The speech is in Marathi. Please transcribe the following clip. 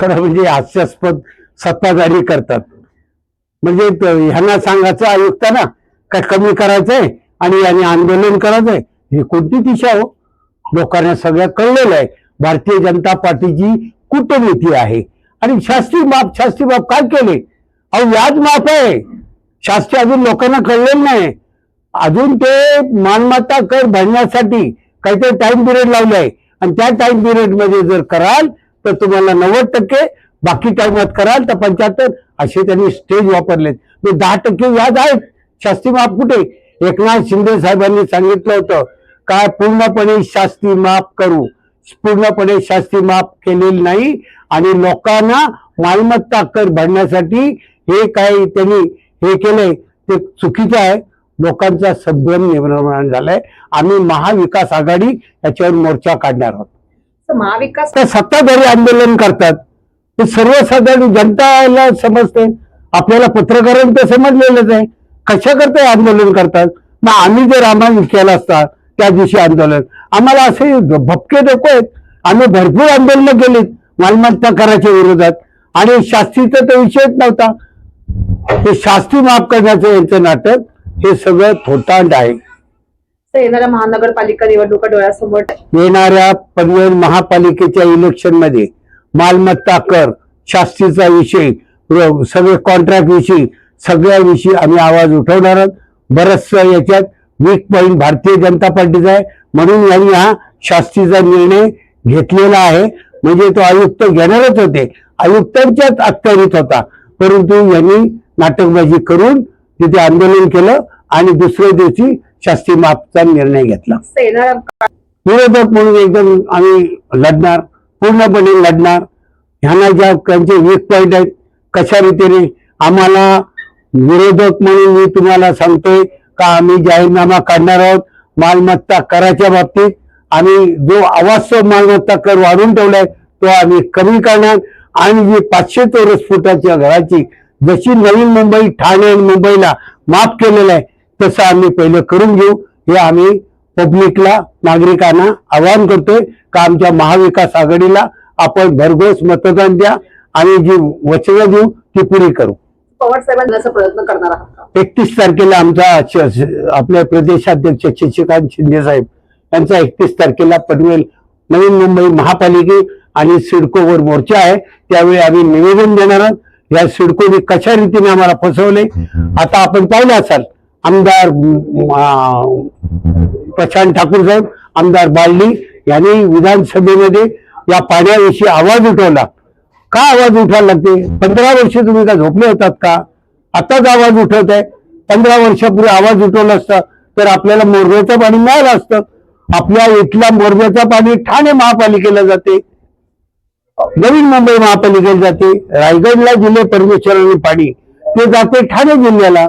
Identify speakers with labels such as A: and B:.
A: खरं म्हणजे हास्यास्पद सत्ताधारी करतात. म्हणजे ह्यांना सांगायचं आयुक्तांना काय कमी करायचंय आणि यांनी आंदोलन करायचंय ही कोणती दिशा हो? लोकांना सगळं कळलेलं आहे भारतीय जनता पार्टीची कूटनीती आहे. आणि शास्त्री बाप शास्त्री बाप काय केले? अहो व्याज माफ आहे. शास्त्री अजून लोकांना कळलेलं नाही. अजून ते मालमत्ता कर भरण्यासाठी काहीतरी टाइम पिरियड लावलाय. आणि त्या टाइम पिरियडमध्ये जर कराल तर तुम्हाला नव्वद टक्के बाकी टाइमात कराल तर पंच्याहत्तर. असे त्यांनी स्टेज वापरलेत. म्हणजे दहा टक्के व्याज आहेत. शास्त्री माफ कुठे? एकनाथ शिंदे साहेबांनी सांगितलं होतं काय पूर्णपणे शास्ती माफ करू. पूर्णपणे शास्ती माफ केलेली नाही आणि लोकांना मालमत्ता कर भरण्यासाठी हे काय त्यांनी हे केलंय ते चुकीचं आहे. लोकांचा संभ्रम निर्माण झालाय. आम्ही महाविकास आघाडी याच्यावर मोर्चा काढणार आहोत.
B: महाविकास
A: सत्ताधारी आंदोलन करतात. ते सर्वसाधारण जनताला समजते. आपल्याला पत्रकारांना समजलेलंच आहे. कशा करता आंदोलन करतात? मग आम्ही जर आम्हाला केला असता त्या दिवशी आंदोलन. आम्हाला असे भपके नको आहेत. आम्ही भरपूर आंदोलनं केलीत. मालमत्ता कराच्या विरोधात. आणि शास्त्रीचा तर विषयच नव्हता. हे शास्त्री माफ करण्याचं यांचं नाटक हे सगळं थोटांड आहे.
B: तर येणाऱ्या महानगरपालिका निवडणुका डोळ्यासमोर
A: येणाऱ्या पनवेल महापालिकेच्या इलेक्शनमध्ये मालमत्ता कर शास्तीचा विषय सगळे कॉन्ट्रॅक्ट विषयी सगळ्या विषयी आम्ही आवाज उठवणार आहोत. बरचसं याच्यात वीक पॉईंट भारतीय जनता पार्टीचा आहे. म्हणून यांनी हा शास्तीचा निर्णय घेतलेला आहे. म्हणजे तो आयुक्त घेणारच होते. आयुक्तांच्याच अखत्यारीत होता. परंतु यांनी नाटकबाजी करून तिथे आंदोलन केलं आणि दुसऱ्या दिवशी शास्त्री माफचा निर्णय घेतला. विरोधक म्हणून एकदम आम्ही लढणार पूर्णपणे लढणार. ह्यांना ज्या त्यांचे वीक पॉईंट आहेत कशा रीतीने आम्हाला विरोधक म्हणून मी तुम्हाला सांगतोय का आम्ही जाहीरनामा काढणार आहोत मालमत्ता कराच्या बाबतीत. आम्ही जो अवास्तव मालमत्ता कर वाढवून ठेवलाय तो आम्ही कमी करणार. आणि जी पाचशे चौरस फुटाच्या घराची जशी नवीन मुंबई ठाणे आणि मुंबईला माफ केलेलं आहे तसं आम्ही पहिलं करून घेऊ. हे आम्ही पब्लिकला नागरिकांना आवाहन करतोय का आमच्या महाविकास आघाडीला आपण भरघोस मतदान द्या. आणि जी वचनं देऊ ती पुरी करू.
B: पवार साहेबांचा प्रयत्न करणार आहात?
A: एकतीस तारखेला आमचा आपल्या प्रदेशाध्यक्ष शशिकांत शिंदे साहेब यांचा एकतीस तारखेला पनवेल नवीन मुंबई महापालिके आणि सिडकोवर मोर्चा आहे. त्यावेळी आम्ही निवेदन देणार आहोत. या सिडकोने कशा रीतीने आम्हाला फसवले? आता आपण पाहिलं असाल आमदार प्रशांत ठाकूर साहेब आमदार बालडी यांनी विधानसभेमध्ये या पाण्याविषयी आवाज उठवला. का आवाज उठवायला लागते? पंधरा वर्ष तुम्ही का झोपले होतात का? आताच आवाज उठवत आहे पंधरा वर्षापूर्वी आवाज उठवला असता तर आपल्याला मोरब्याचं पाणी मिळालं असतं. आपल्या इथल्या मोरब्याचं पाणी ठाणे महापालिकेला जाते. नवीन मुंबई महापालिकेला जाते. रायगडला दिले परमेश्वरांनी पाणी. ते जाते ठाणे जिल्ह्याला.